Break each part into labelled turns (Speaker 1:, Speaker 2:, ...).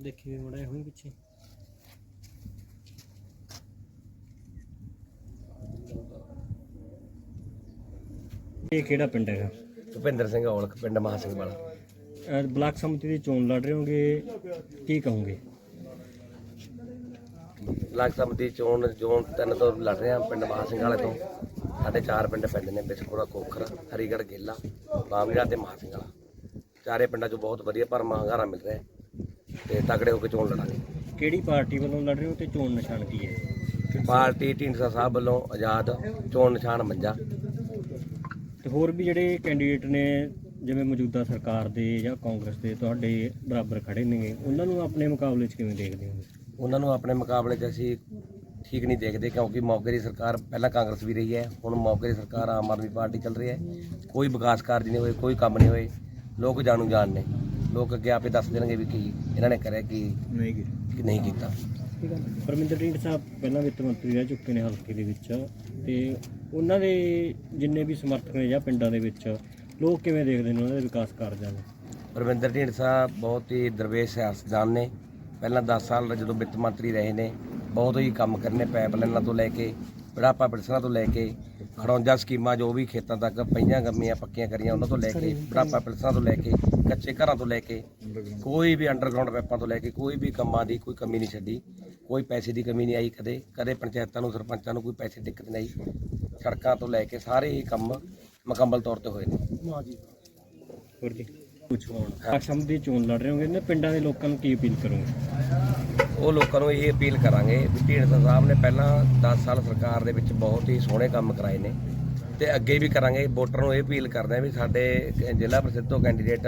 Speaker 1: ਦੇਖੀ ਵੀ ਮੜਾ ਹੋਈ ਪਿੱਛੇ। ਇਹ ਕਿਹੜਾ ਪਿੰਡ ਹੈਗਾ?
Speaker 2: ਭੁਪਿੰਦਰ ਸਿੰਘ ਔਲਖ ਪਿੰਡ ਮਹਾ ਸਿੰਘ ਵਾਲਾ
Speaker 1: ਅਹ ਬਲਾਕ ਸਮਿਤੀ ਦੀ ਚੋਣ ਲੜ ਰਹੇ ਹੋਗੇ ਕੀ ਕਹੋਗੇ?
Speaker 2: ਬਲਾਕ ਸਮਿਤੀ ਚੋਣ ਜ਼ੋਨ ਤਿੰਨ ਤੋਂ ਲੜ ਰਹੇ ਹਾਂ ਪਿੰਡ ਮਹਾ ਸਿੰਘ ਵਾਲੇ ਤੋਂ। ਸਾਡੇ ਚਾਰ ਪਿੰਡ ਪੈਂਦੇ ਨੇ ਬਿਸਪੁਰਾ ਕੋਖਰ ਹਰੀਗੜ੍ਹ ਗੇਲਾ ਬਾਮਗੜਾ ਤੇ ਮਹਾ ਸਿੰਘ ਵਾਲਾ ਚਾਰੇ ਪਿੰਡਾਂ 'ਚੋਂ ਬਹੁਤ ਵਧੀਆ ਭਰਮਾ ਹੰਗਾਰਾ ਮਿਲ ਰਿਹਾ। ਹੈ ਤੇ ਤਗੜੇ ਹੋ ਕੇ ਚੋਣ ਲੜਾਂਗੇ।
Speaker 1: ਕਿਹੜੀ ਪਾਰਟੀ ਵੱਲੋਂ ਲੜ ਰਹੇ ਹੋ ਤੇ ਚੋਣ ਨਿਸ਼ਾਨ ਕੀ ਹੈ?
Speaker 2: ਪਾਰਟੀ ਢੀਂਡਸਾ ਸਾਹਿਬ ਵੱਲੋਂ ਆਜ਼ਾਦ ਚੋਣ ਨਿਸ਼ਾਨ ਮੰਜਾ।
Speaker 1: ਤੇ ਹੋਰ ਵੀ ਜਿਹੜੇ ਕੈਂਡੀਡੇਟ ਨੇ ਜਿਵੇਂ ਮੌਜੂਦਾ ਸਰਕਾਰ ਦੇ ਜਾਂ ਕਾਂਗਰਸ ਦੇ ਤੁਹਾਡੇ ਬਰਾਬਰ ਖੜੇ ਨੇਗੇ ਉਹਨਾਂ ਨੂੰ ਆਪਣੇ ਮੁਕਾਬਲੇ 'ਚ ਕਿਵੇਂ ਦੇਖਦੇ ਹੋ?
Speaker 2: ਉਹਨਾਂ ਨੂੰ ਆਪਣੇ ਮੁਕਾਬਲੇ 'ਚ ਅਸੀਂ ਠੀਕ ਨਹੀਂ ਦੇਖਦੇ ਕਿਉਂਕਿ ਮੌਕੇ ਦੀ ਸਰਕਾਰ ਪਹਿਲਾਂ ਕਾਂਗਰਸ ਵੀ ਰਹੀ ਹੈ ਹੁਣ ਮੌਕੇ ਦੀ ਸਰਕਾਰ ਆਮ ਆਦਮੀ ਪਾਰਟੀ ਚੱਲ ਰਹੀ ਹੈ। ਕੋਈ ਵਿਕਾਸ ਕਾਰਜ ਨਹੀਂ ਹੋਏ ਕੋਈ ਕੰਮ ਨਹੀਂ ਹੋਏ ਲੋਕ ਜਾਣੂ ਜਾਣ ਨੇ। ਲੋਕ ਅੱਗੇ ਆਪੇ ਦੱਸ ਦੇਣਗੇ ਵੀ ਕੀ ਇਹਨਾਂ ਨੇ ਕਰਿਆ ਕੀ
Speaker 1: ਨਹੀਂ
Speaker 2: ਕੀ ਨਹੀਂ ਕੀਤਾ।
Speaker 1: ਪਰਮਿੰਦਰ ਢੀਂਡ ਸਾਹਿਬ ਪਹਿਲਾਂ ਵਿੱਤ ਮੰਤਰੀ ਰਹਿ ਚੁੱਕੇ ਨੇ ਹਲਕੇ ਦੇ ਵਿੱਚ ਤੇ ਉਹਨਾਂ ਦੇ ਜਿੰਨੇ ਵੀ ਸਮਰਥਕ ਨੇ ਜਾਂ ਪਿੰਡਾਂ ਦੇ ਵਿੱਚ ਲੋਕ ਕਿਵੇਂ ਦੇਖਦੇ ਨੇ ਉਹਨਾਂ ਦੇ ਵਿਕਾਸ ਕਾਰਜਾਂ ਨੂੰ?
Speaker 2: ਪਰਵਿੰਦਰ ਢੀਂਡਸਾ ਬਹੁਤ ਹੀ ਦਰਵੇਸ਼ ਸਿਆਸਤਦਾਨ ਨੇ। ਪਹਿਲਾਂ 10 ਸਾਲ ਜਦੋਂ ਵਿੱਤ ਮੰਤਰੀ ਰਹੇ ਨੇ ਬਹੁਤ ਹੀ ਕੰਮ ਕਰਨੇ ਪਾਈਪਲਾਈਨਾਂ ਤੋਂ ਲੈ ਕੇ ਬੜਾਪਾ ਪਿਲਸਣਾ ਤੋਂ ਲੈ ਕੇ ਖੜੌਂਜਾ ਸਕੀਮਾਂ ਜੋ ਵੀ ਖੇਤਾਂ ਤੱਕ ਪਈਆਂ ਗੰਮੀਆਂ ਪੱਕੀਆਂ ਕਰੀਆਂ ਉਹਨਾਂ ਤੋਂ ਲੈ ਕੇ ਬੜਾਪਾ ਪਿਲਸਣਾ ਤੋਂ ਲੈ ਕੇ ਕੱਚੇ ਘਰਾਂ ਤੋਂ ਲੈ ਕੇ ਕੋਈ ਵੀ ਅੰਡਰਗਰਾਉਂਡ ਪੈਪਾਂ ਤੋਂ ਲੈ ਕੇ ਕੋਈ ਵੀ ਕੰਮਾਂ ਦੀ ਕੋਈ ਕਮੀ ਨਹੀਂ ਛੱਡੀ ਕੋਈ ਪੈਸੇ ਦੀ ਕਮੀ ਨਹੀਂ ਆਈ ਕਦੇ ਕਦੇ ਪੰਚਾਇਤਾਂ ਨੂੰ ਸਰਪੰਚਾਂ ਨੂੰ ਕੋਈ ਪੈਸੇ ਦੀ ਦਿੱਕਤ ਨਹੀਂ ਆਈ। ਸੜਕਾਂ ਤੋਂ ਲੈ ਕੇ ਸਾਰੇ ਹੀ ਕੰਮ ਮੁਕੰਮਲ ਤੌਰ ਤੇ ਹੋਏ ਨੇ।
Speaker 1: ਹੋਰ ਜੀ। ਪੁੱਛੋ ਹੁਣ। ਅਸਮ ਦੀ ਚੋਣ ਲੜ ਰਹੇ ਹੋਗੇ ਨੇ ਪਿੰਡਾਂ ਦੇ ਲੋਕਾਂ ਨੂੰ ਕੀ ਅਪੀਲ ਕਰੋਗੇ?
Speaker 2: ਉਹ ਲੋਕਾਂ ਨੂੰ ਇਹ ਅਪੀਲ ਕਰਾਂਗੇ ਵੀ ਢੀਂਡਸਾ ਸਾਹਿਬ ਨੇ ਪਹਿਲਾਂ 10 ਸਾਲ ਸਰਕਾਰ ਦੇ ਵਿੱਚ ਬਹੁਤ ਹੀ ਸੋਹਣੇ ਕੰਮ ਕਰਾਏ ਨੇ। ਤੇ ਅੱਗੇ ਵੀ ਕਰਾਂਗੇ, ਵੋਟਰ ਨੂੰ ਇਹ ਅਪੀਲ ਕਰਦੇ ਆ ਵੀ ਸਾਡੇ ਜ਼ਿਲ੍ਹਾ ਪ੍ਰਸਿੱਧ ਤੋਂ ਕੈਂਡੀਡੇਟ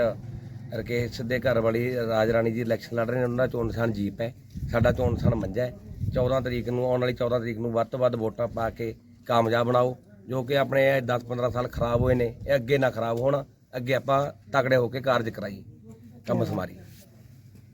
Speaker 2: ਰਕੇਸ਼ ਸਿੱਧੇ ਘਰ ਵਾਲੀ ਰਾਜ ਰਾਣੀ ਜੀ ਇਲੈਕਸ਼ਨ ਲੜ ਰਹੇ ਨੇ, ਉਹਨਾਂ ਦਾ ਚੋਣ ਨਿਸ਼ਾਨ ਜੀਪ ਹੈ, ਸਾਡਾ ਚੋਣ ਨਿਸ਼ਾਨ ਮੰਜਾ ਹੈ। 14 ਤਰੀਕ ਨੂੰ, ਆਉਣ ਵਾਲੀ 14 ਤਰੀਕ ਨੂੰ ਵੱਧ ਤੋਂ ਵੱਧ ਵੋਟਾਂ ਪਾ ਕੇ ਕਾਮਯਾਬ ਬਣਾਓ, ਜੋ ਕਿ ਆਪਣੇ 10-15 ਸਾਲ ਖਰਾਬ ਹੋਏ ਨੇ, ਇਹ ਅੱਗੇ ਨਾ ਖਰਾਬ ਹੋਣ, ਅੱਗੇ ਆਪਾਂ ਤਕੜੇ ਹੋ ਕੇ ਕਾਰਜ ਕਰਾਈਏ। ਕੰਮ ਸਮਾਰੀ